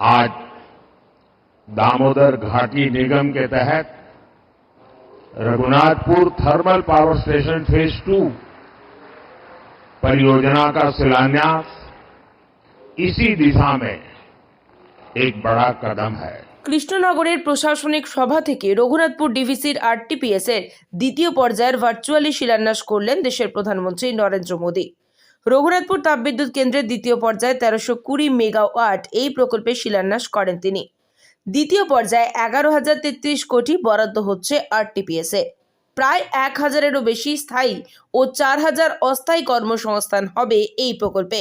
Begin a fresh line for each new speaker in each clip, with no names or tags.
आज दामोदर घाटी निगम के तहत Raghunathpur thermal power station phase two परियोजना का शिलान्यास इसी दिशा में एक बड़ा कदम है
কৃষ্ণনগরের প্রশাসনিক সভা থেকে রঘুনাথপুর ডিভিসির আরটিপিএস এর দ্বিতীয় পর্যায়ের ভার্চুয়ালি শিলান্যাস করলেন দেশের প্রধানমন্ত্রী নরেন্দ্র মোদী রঘুনাথপুর তাপবিদ্যুৎ কেন্দ্রের দ্বিতীয় পর্যায়ে তেরোশো কুড়ি মেগাওয়াট এই প্রকল্পে শিলান্যাস করেন তিনি। দ্বিতীয় পর্যায়ে এগারো হাজার তেত্রিশ কোটি বরাদ্দ হচ্ছে আরটিপিএস। প্রায় এক হাজারেরও বেশি স্থায়ী ও চার হাজার অস্থায়ী কর্মসংস্থান হবে এই প্রকল্পে।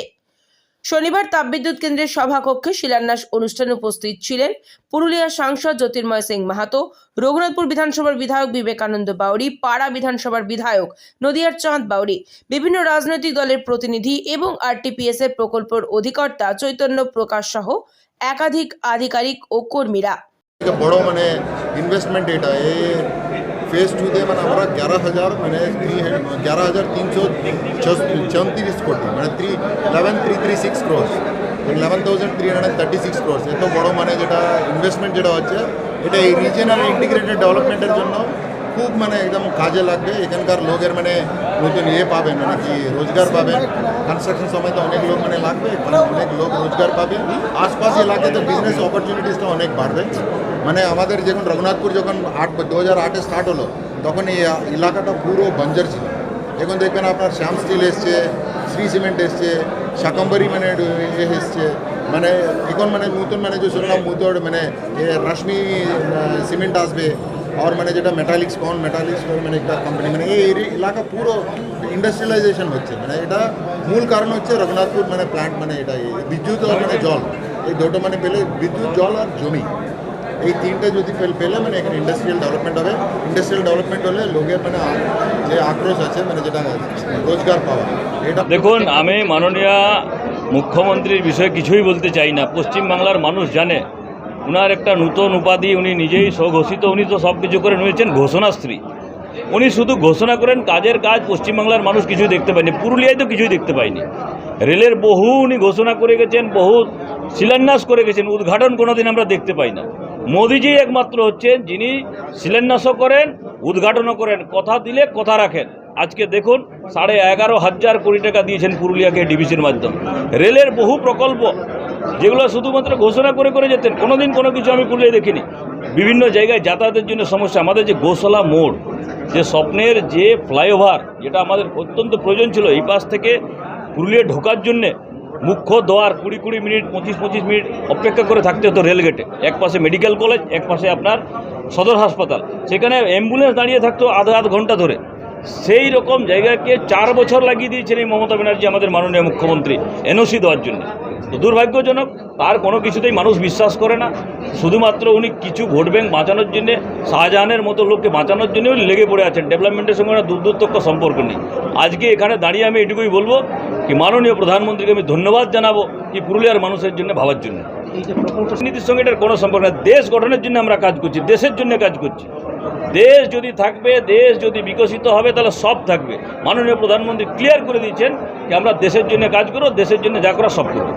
শনিবার তাপবিদ্যুৎ কেন্দ্রের সভাকক্ষে শিলান্যাস অনুষ্ঠানে উপস্থিত ছিলেন পুরুলিয়ার সাংসদ জ্যোতির্ময় সিং মাহাতো, রঘুনাথপুর বিধানসভার বিধায়ক বিবেকানন্দ বাউরি পাড়া বিধানসভার বিধায়ক নদিয়ার চাঁদ বাউরি বিভিন্ন রাজনৈতিক দলের প্রতিনিধি এবং আরটিপিএস এর প্রকল্পের অধিকর্তা চৈতন্য প্রকাশ সহ একাধিক আধিকারিক ও কর্মীরা।
বড় মানে ইনভেস্টমেন্ট এটা। এ ফেজ টুতে মানে আমরা গ্যারো হাজার মানে থ্রি গ্যারো হাজার তিনশো চৌত্রিশ কোটি মানে three eleven three three six crores eleven thousand three hundred thirty six crores এত বড় মানে যেটা ইনভেস্টমেন্ট যেটা হচ্ছে এটা এই রিজিয়নাল ইন্টিগ্রেটেড ডেভেলপমেন্টের জন্য খুব মানে একদম কাজে লাগবে। এখানকার লোকের মানে নতুন ইয়ে পাবেন মানে কি রোজগার পাবেন। কনস্ট্রাকশন সময় তো অনেক লোক মানে লাগবে মানে অনেক লোক রোজগার পাবে। আশপাশ এলাকাতে বিজনেস অপরচুনিটিসটা অনেক বাড়বে। মানে আমাদের যখন রঘুনাথপুর যখন আট, দু হাজার আটে স্টার্ট হলো, তখন এই এলাকাটা পুরো বঞ্জার ছিল। এখন দেখবেন আপনার শ্যাম স্টিল এসছে, শ্রী সিমেন্ট এসছে, শাকম্বরি মানে এসছে। মানে এখন মানে নতুন মানে যে শুনলাম মানে রশ্মি সিমেন্ট আসবে। আর মানে যেটা মেটালিক্স কন মেটালিক্স মানে একটা কোম্পানি মানে এই এলাকা পুরো ইন্ডাস্ট্রিয়ালাইজেশন হচ্ছে মানে এটা মূল কারণ হচ্ছে রঘুনাথপুর মানে প্ল্যান্ট মানে এটা বিদ্যুৎ আর মানে জল এই দুটো মানে পেলে বিদ্যুৎ জল আর জমি এই তিনটে যদি পেলে মানে এখানে ইন্ডাস্ট্রিয়াল ডেভেলপমেন্ট হবে ইন্ডাস্ট্রিয়াল ডেভেলপমেন্ট হলে লোকের মানে যে আক্রোশ আছে মানে যেটা রোজগার পাওয়া এটা
দেখুন আমি মাননীয় মুখ্যমন্ত্রীর বিষয়ে কিছুই বলতে চাই না পশ্চিমবাংলার মানুষ জানে উনার একটা নূতন উপাধি উনি নিজেই স্বঘোষিত, উনি তো সব কিছু করে নিয়েছেন ঘোষণাস্ত্রী। উনি শুধু ঘোষণা করেন কাজের কাজ, পশ্চিমবাংলার মানুষ কিছুই দেখতে পায়নি, পুরুলিয়ায় তো কিছুই দেখতে পায়নি। রেলের বহু উনি ঘোষণা করে গেছেন, বহু শিলান্যাস করে গেছেন, উদ্ঘাটন কোনোদিন আমরা দেখতে পাই না। মোদিজি একমাত্র হচ্ছেন যিনি শিলান্যাসও করেন, উদ্ঘাটনও করেন, কথা দিলে কথা রাখেন। আজকে দেখুন, সাড়ে এগারো হাজার কোটি টাকা দিয়েছেন পুরুলিয়াকে ডিভিসির মাধ্যমে। রেলের বহু প্রকল্প যেগুলো শুধুমাত্র ঘোষণা করে করে যেতেন, কোনোদিন কোনো কিছু আমি পুরুলিয়ায় দেখিনি। বিভিন্ন জায়গায় যাতায়াতের জন্য সমস্যা, আমাদের যে গোশালা মোড়, যে স্বপ্নের যে ফ্লাইওভার, যেটা আমাদের অত্যন্ত প্রয়োজন ছিল, এই পাশ থেকে পুরুলিয়া ঢোকার জন্যে মুখ্য দোয়ার কুড়ি কুড়ি মিনিট, পঁচিশ পঁচিশ মিনিট অপেক্ষা করে থাকতে হতো রেলগেটে। এক পাশে মেডিকেল কলেজ, এক পাশে আপনার সদর হাসপাতাল। সেখানে অ্যাম্বুলেন্স দাঁড়িয়ে থাকতো আধা আধ ঘণ্টা ধরে। সেই রকম জায়গাকে চার বছর লাগিয়ে দিয়েছেন এই মমতা ব্যানার্জি, আমাদের মাননীয় মুখ্যমন্ত্রী, এনওসি দেওয়ার জন্য। দুর্ভাগ্যজনক তার কোনো কিছুতেই মানুষ বিশ্বাস করে না। শুধুমাত্র উনি কিছু ভোট ব্যাংক বাঁচানোর জন্যে শাহজাহানের মতো লোককে বাঁচানোর জন্য উনি লেগে পড়ে আছেন। ডেভেলপমেন্টের সঙ্গে ওনার দূরদূরতক্ষ সম্পর্ক নেই। আজকে এখানে দাঁড়িয়ে আমি এটুকুই বলব কি মাননীয় প্রধানমন্ত্রীকে আমি ধন্যবাদ জানাব কি পুরুলিয়ার মানুষের জন্য ভাবার জন্য। নীতির সঙ্গে এটার কোনো সম্পর্ক নেই। দেশ গঠনের জন্য আমরা কাজ করছি দেশের জন্য কাজ করছি। দেশ যদি থাকবে দেশ যদি বিকশিত হবে তাহলে সব থাকবে। মাননীয় প্রধানমন্ত্রী ক্লিয়ার করে দিয়েছেন যে আমরা দেশের জন্য কাজ করব দেশের জন্য যা করা সব করব।